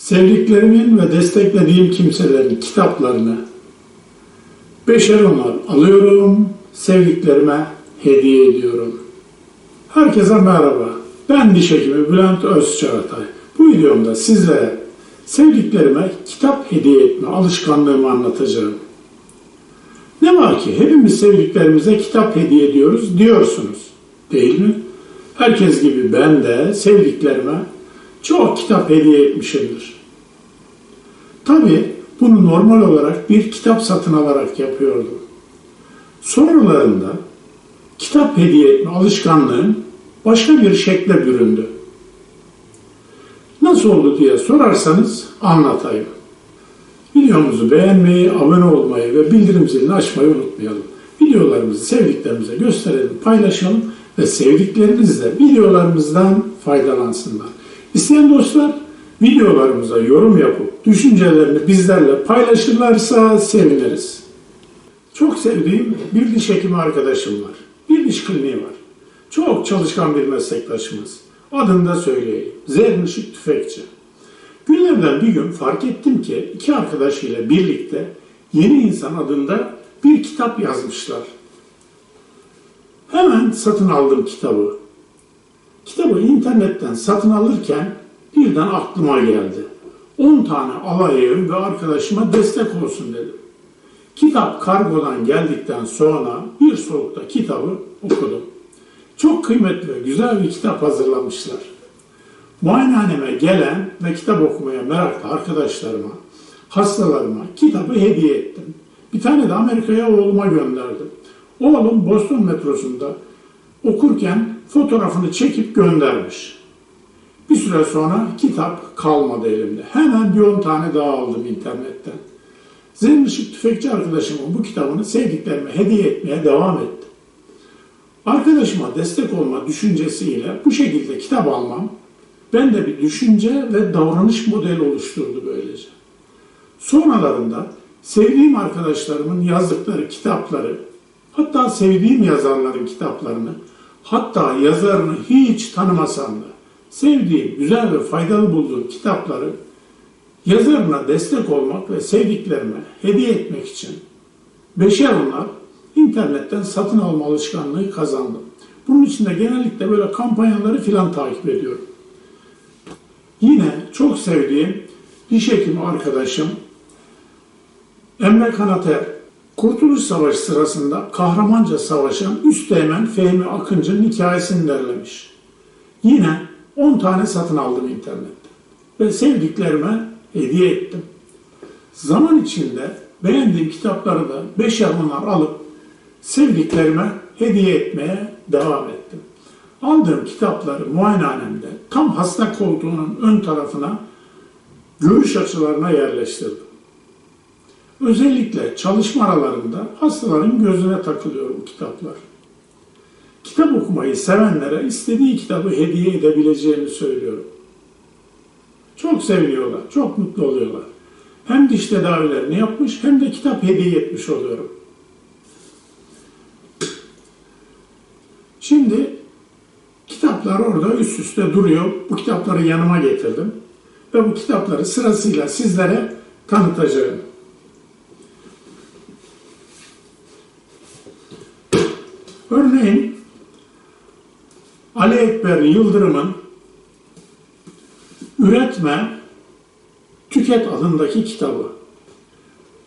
Sevdiklerimin ve desteklediğim kimselerin kitaplarını beşer onlar alıyorum, sevdiklerime hediye ediyorum. Herkese merhaba. Ben diş hekimi Bülent Özçağatay. Bu videomda sizlere sevdiklerime kitap hediye etme alışkanlığımı anlatacağım. Ne var ki hepimiz sevdiklerimize kitap hediye ediyoruz diyorsunuz. Değil mi? Herkes gibi ben de sevdiklerime çok kitap hediye etmişimdir. Tabii bunu normal olarak bir kitap satın alarak yapıyordum. Sonralarında kitap hediye etme alışkanlığım başka bir şekle büründü. Nasıl oldu diye sorarsanız anlatayım. Videomuzu beğenmeyi, abone olmayı ve bildirim zilini açmayı unutmayalım. Videolarımızı sevdiklerimize gösterelim, paylaşalım ve sevdikleriniz de videolarımızdan faydalansınlar. İsteyen dostlar videolarımıza yorum yapıp düşüncelerini bizlerle paylaşırlarsa seviniriz. Çok sevdiğim bir diş hekimi arkadaşım var. Bir diş kliniği var. Çok çalışkan bir meslektaşımız. Adını da söyleyeyim. Zernişik Tüfekçi. Günlerden bir gün fark ettim ki iki arkadaşıyla birlikte Yeni İnsan adında bir kitap yazmışlar. Hemen satın aldım kitabı. Kitabı internetten satın alırken birden aklıma geldi. 10 tane alayım ve arkadaşıma destek olsun dedim. Kitap kargodan geldikten sonra bir solukta kitabı okudum. Çok kıymetli ve güzel bir kitap hazırlamışlar. Muayenehaneme gelen ve kitap okumaya meraklı arkadaşlarıma, hastalarıma kitabı hediye ettim. Bir tane de Amerika'ya oğluma gönderdim. Oğlum Boston metrosunda okurken fotoğrafını çekip göndermiş. Bir süre sonra kitap kalmadı elimde. Hemen bir 10 tane daha aldım internetten. Zeynep Işık Tüfekçi arkadaşımın bu kitabını sevdiklerime hediye etmeye devam ettim. Arkadaşıma destek olma düşüncesiyle bu şekilde kitap almam ben de bir düşünce ve davranış modeli oluşturdu böylece. Sonralarında sevdiğim arkadaşlarımın yazdıkları kitapları, hatta sevdiğim yazarların kitaplarını, hatta yazarını hiç tanımasam da sevdiğim, güzel ve faydalı bulduğum kitapları yazarına destek olmak ve sevdiklerime hediye etmek için beşer onlar internetten satın alma alışkanlığı kazandım. Bunun için de genellikle böyle kampanyaları filan takip ediyorum. Yine çok sevdiğim diş hekimi arkadaşım Emre Kanater, Kurtuluş Savaşı sırasında kahramanca savaşan Üsteğmen Fehmi Akıncı'nın hikayesini derlemiş. Yine 10 tane satın aldım internette ve sevdiklerime hediye ettim. Zaman içinde beğendiğim kitapları da beşer onlar alıp sevdiklerime hediye etmeye devam ettim. Aldığım kitapları muayenehanemde tam hasta koltuğunun ön tarafına görüş açılarına yerleştirdim. Özellikle çalışma aralarında hastaların gözüne takılıyor bu kitaplar. Kitap okumayı sevenlere istediği kitabı hediye edebileceğimi söylüyorum. Çok seviniyorlar, çok mutlu oluyorlar. Hem diş tedavilerini yapmış hem de kitap hediye etmiş oluyorum. Şimdi kitaplar orada üst üste duruyor. Bu kitapları yanıma getirdim. Ve bu kitapları sırasıyla sizlere tanıtacağım. Örneğin Ali Ekber Yıldırım'ın Üretme, Tüket adındaki kitabı.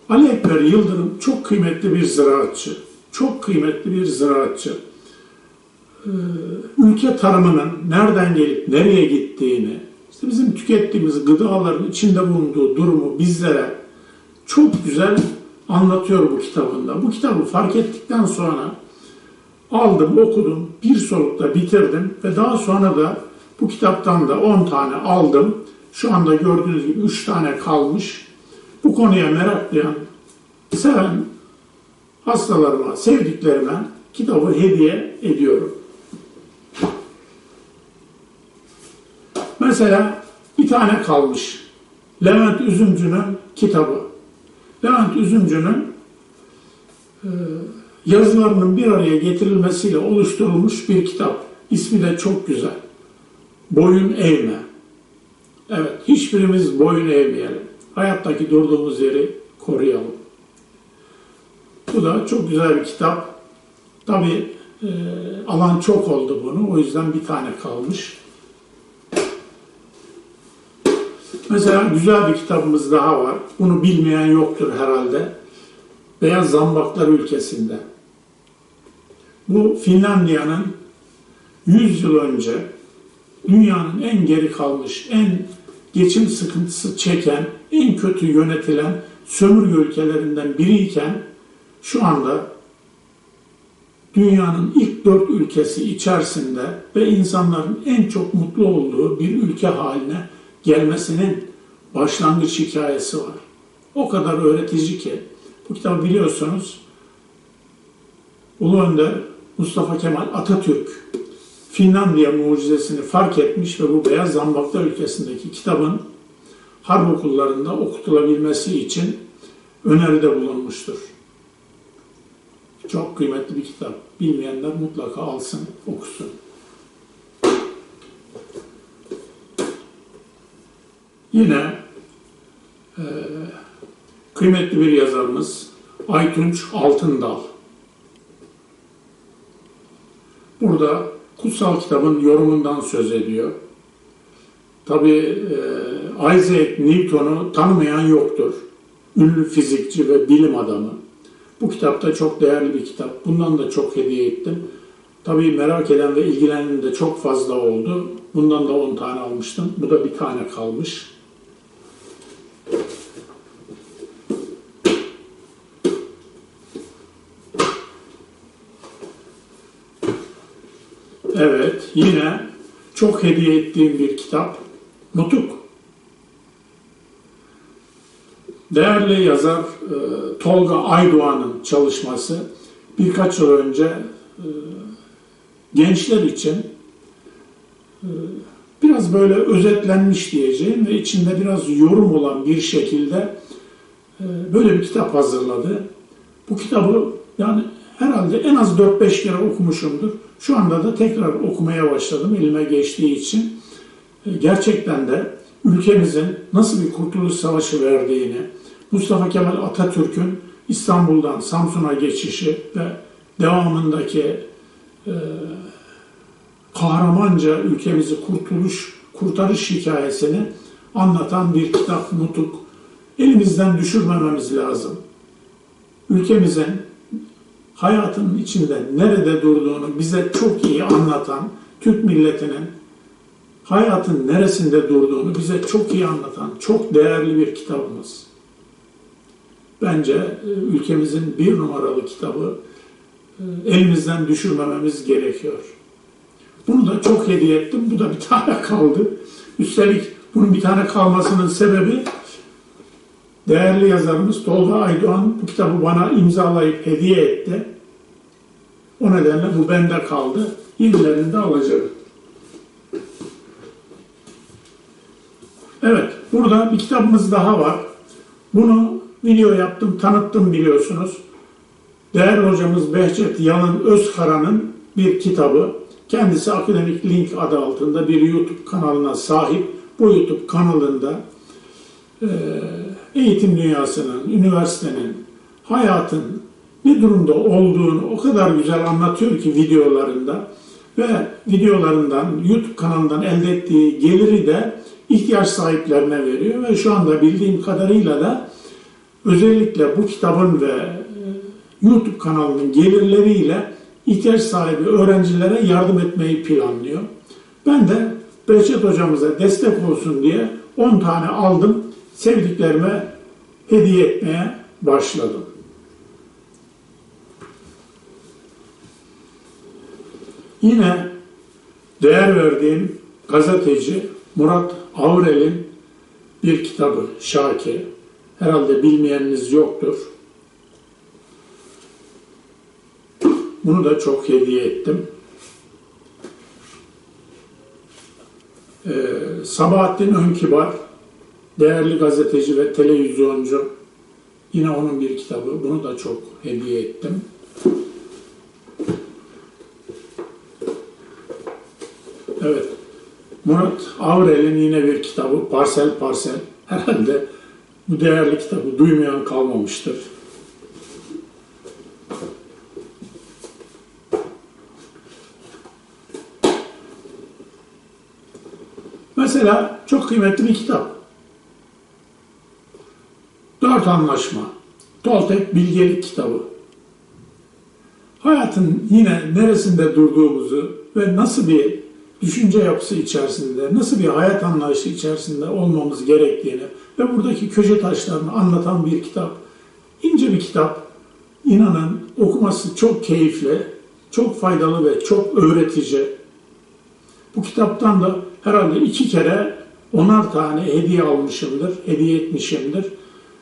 Ali Ekber Yıldırım çok kıymetli bir ziraatçı. Çok kıymetli bir ziraatçı. Ee, ülke tarımının nereden gelip nereye gittiğini, işte bizim tükettiğimiz gıdaların içinde bulunduğu durumu bizlere çok güzel anlatıyor bu kitabında. Bu kitabı fark ettikten sonra aldım, okudum, bir solukta bitirdim ve daha sonra da bu kitaptan da 10 tane aldım. Şu anda gördüğünüz gibi 3 tane kalmış. Bu konuya meraklayan, seven hastalarıma, sevdiklerime kitabı hediye ediyorum. Mesela bir tane kalmış. Levent Üzümcü'nün kitabı. Levent Üzümcü'nün e, yazılarının bir araya getirilmesiyle oluşturulmuş bir kitap. İsmi de çok güzel. Boyun eğme. Evet, hiçbirimiz boyun eğmeyelim. Hayattaki durduğumuz yeri koruyalım. Bu da çok güzel bir kitap. Tabi alan çok oldu bunu. O yüzden bir tane kalmış. Mesela güzel bir kitabımız daha var. Bunu bilmeyen yoktur herhalde. Beyaz Zambaklar ülkesinde. Bu Finlandiya'nın 100 yıl önce dünyanın en geri kalmış, en geçim sıkıntısı çeken, en kötü yönetilen sömürge ülkelerinden biriyken şu anda dünyanın ilk dört ülkesi içerisinde ve insanların en çok mutlu olduğu bir ülke haline gelmesinin başlangıç hikayesi var. O kadar öğretici ki bu kitabı biliyorsunuz Ulu Önder Mustafa Kemal Atatürk Finlandiya mucizesini fark etmiş ve bu Beyaz Zambaklar ülkesindeki kitabın harp okullarında okutulabilmesi için öneride bulunmuştur. Çok kıymetli bir kitap. Bilmeyenler mutlaka alsın, okusun. Yine e, kıymetli bir yazarımız Aytunç Altındal. Burada kutsal kitabın yorumundan söz ediyor. Tabi e, Isaac Newton'u tanımayan yoktur. Ünlü fizikçi ve bilim adamı. Bu kitap da çok değerli bir kitap. Bundan da çok hediye ettim. Tabii merak eden ve ilgilenen de çok fazla oldu. Bundan da 10 tane almıştım. Bu da bir tane kalmış. Evet, yine çok hediye ettiğim bir kitap. Nutuk. Değerli yazar e, Tolga Aydoğan'ın çalışması birkaç yıl önce e, gençler için e, biraz böyle özetlenmiş diyeceğim ve içinde biraz yorum olan bir şekilde e, böyle bir kitap hazırladı. Bu kitabı yani herhalde en az 4-5 kere okumuşumdur. Şu anda da tekrar okumaya başladım elime geçtiği için. E, gerçekten de ülkemizin nasıl bir kurtuluş savaşı verdiğini, Mustafa Kemal Atatürk'ün İstanbul'dan Samsun'a geçişi ve devamındaki e, kahramanca ülkemizi kurtuluş, kurtarış hikayesini anlatan bir kitap Nutuk. Elimizden düşürmememiz lazım. Ülkemizin hayatının içinde nerede durduğunu bize çok iyi anlatan Türk milletinin hayatın neresinde durduğunu bize çok iyi anlatan çok değerli bir kitabımız. Bence e, ülkemizin bir numaralı kitabı e, elimizden düşürmememiz gerekiyor. Bunu da çok hediye ettim. Bu da bir tane kaldı. Üstelik bunun bir tane kalmasının sebebi değerli yazarımız Tolga Aydoğan bu kitabı bana imzalayıp hediye etti. O nedenle bu bende kaldı. Yenilerini de alacağım. Evet, burada bir kitabımız daha var. Bunu video yaptım, tanıttım biliyorsunuz. Değerli hocamız Behçet Yalın Özkara'nın bir kitabı. Kendisi Akademik Link adı altında bir YouTube kanalına sahip. Bu YouTube kanalında e, eğitim dünyasının, üniversitenin, hayatın ne durumda olduğunu o kadar güzel anlatıyor ki videolarında ve videolarından, YouTube kanalından elde ettiği geliri de ihtiyaç sahiplerine veriyor ve şu anda bildiğim kadarıyla da özellikle bu kitabın ve e, YouTube kanalının gelirleriyle ihtiyaç sahibi öğrencilere yardım etmeyi planlıyor. Ben de Behçet hocamıza destek olsun diye 10 tane aldım. Sevdiklerime hediye etmeye başladım. Yine değer verdiğim gazeteci Murat Aurel'in bir kitabı Şaki. Herhalde bilmeyeniniz yoktur. Bunu da çok hediye ettim. Ee, Sabahattin Önkibar, değerli gazeteci ve televizyoncu. Yine onun bir kitabı. Bunu da çok hediye ettim. Evet. Murat Avrel'in yine bir kitabı Parsel Parsel. Herhalde bu değerli kitabı duymayan kalmamıştır. Mesela çok kıymetli bir kitap. Dört Anlaşma. Toltek Bilgelik kitabı. Hayatın yine neresinde durduğumuzu ve nasıl bir düşünce yapısı içerisinde, nasıl bir hayat anlayışı içerisinde olmamız gerektiğini ve buradaki köşe taşlarını anlatan bir kitap. İnce bir kitap. İnanın okuması çok keyifli, çok faydalı ve çok öğretici. Bu kitaptan da herhalde iki kere onar tane hediye almışımdır, hediye etmişimdir.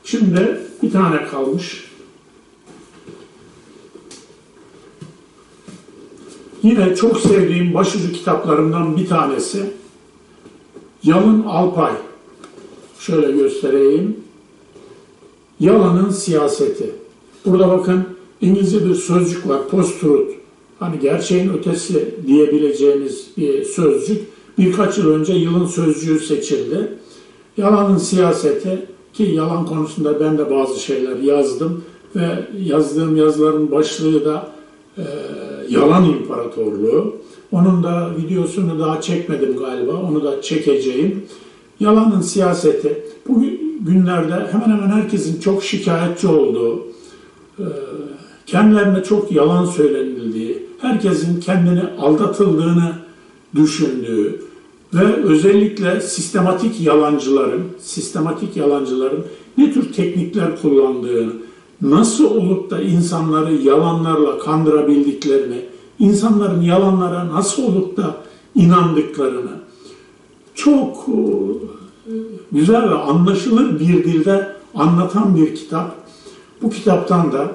Şimdi bir tane kalmış. Yine çok sevdiğim başucu kitaplarımdan bir tanesi. Yalın Alpay. Şöyle göstereyim. Yalanın siyaseti. Burada bakın İngilizce bir sözcük var. Post-truth. Hani gerçeğin ötesi diyebileceğimiz bir sözcük. Birkaç yıl önce yılın sözcüğü seçildi. Yalanın siyaseti ki yalan konusunda ben de bazı şeyler yazdım ve yazdığım yazıların başlığı da e, Yalan İmparatorluğu. Onun da videosunu daha çekmedim galiba. Onu da çekeceğim. Yalanın siyaseti. Bu günlerde hemen hemen herkesin çok şikayetçi olduğu, e, kendilerine çok yalan söylenildiği, herkesin kendini aldatıldığını düşündüğü ve özellikle sistematik yalancıların, sistematik yalancıların ne tür teknikler kullandığını, nasıl olup da insanları yalanlarla kandırabildiklerini, insanların yalanlara nasıl olup da inandıklarını çok e, güzel ve anlaşılır bir dilde anlatan bir kitap. Bu kitaptan da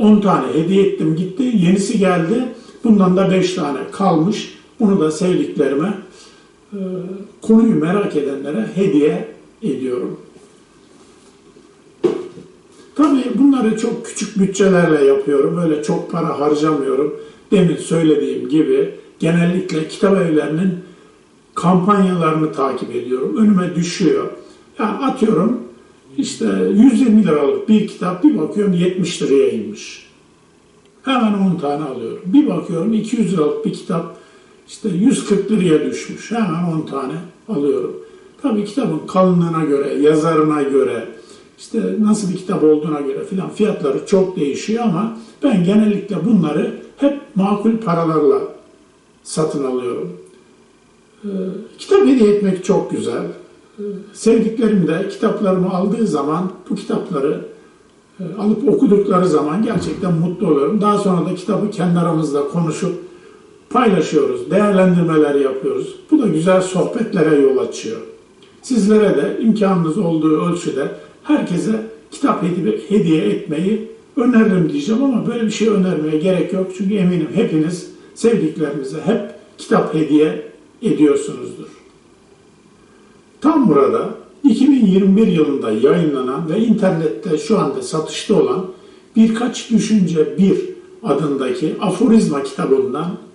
10 tane hediye ettim gitti. Yenisi geldi. Bundan da 5 tane kalmış. Bunu da sevdiklerime, e, konuyu merak edenlere hediye ediyorum. Tabii bunları çok küçük bütçelerle yapıyorum. Böyle çok para harcamıyorum. Demin söylediğim gibi genellikle kitap evlerinin kampanyalarını takip ediyorum. Önüme düşüyor. Yani atıyorum işte 120 liralık bir kitap bir bakıyorum 70 liraya inmiş. Hemen 10 tane alıyorum. Bir bakıyorum 200 liralık bir kitap işte 140 liraya düşmüş. Hemen 10 tane alıyorum. Tabii kitabın kalınlığına göre, yazarına göre, işte nasıl bir kitap olduğuna göre filan fiyatları çok değişiyor ama ben genellikle bunları hep makul paralarla satın alıyorum. Ee, kitap hediye etmek çok güzel. Ee, sevdiklerim de kitaplarımı aldığı zaman bu kitapları e, alıp okudukları zaman gerçekten mutlu oluyorum. Daha sonra da kitabı kendi aramızda konuşup paylaşıyoruz, değerlendirmeler yapıyoruz. Bu da güzel sohbetlere yol açıyor. Sizlere de imkanınız olduğu ölçüde herkese kitap hediye etmeyi öneririm diyeceğim ama böyle bir şey önermeye gerek yok. Çünkü eminim hepiniz sevdiklerinize hep kitap hediye ediyorsunuzdur. Tam burada 2021 yılında yayınlanan ve internette şu anda satışta olan Birkaç Düşünce Bir adındaki aforizma kitabından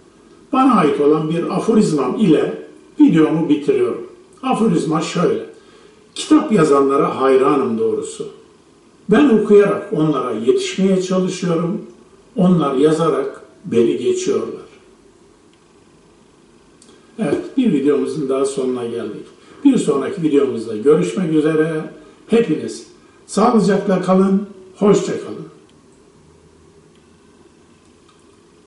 bana ait olan bir aforizmam ile videomu bitiriyorum. Aforizma şöyle. Kitap yazanlara hayranım doğrusu. Ben okuyarak onlara yetişmeye çalışıyorum. Onlar yazarak beni geçiyorlar. Evet, bir videomuzun daha sonuna geldik. Bir sonraki videomuzda görüşmek üzere. Hepiniz sağlıcakla kalın, hoşça kalın.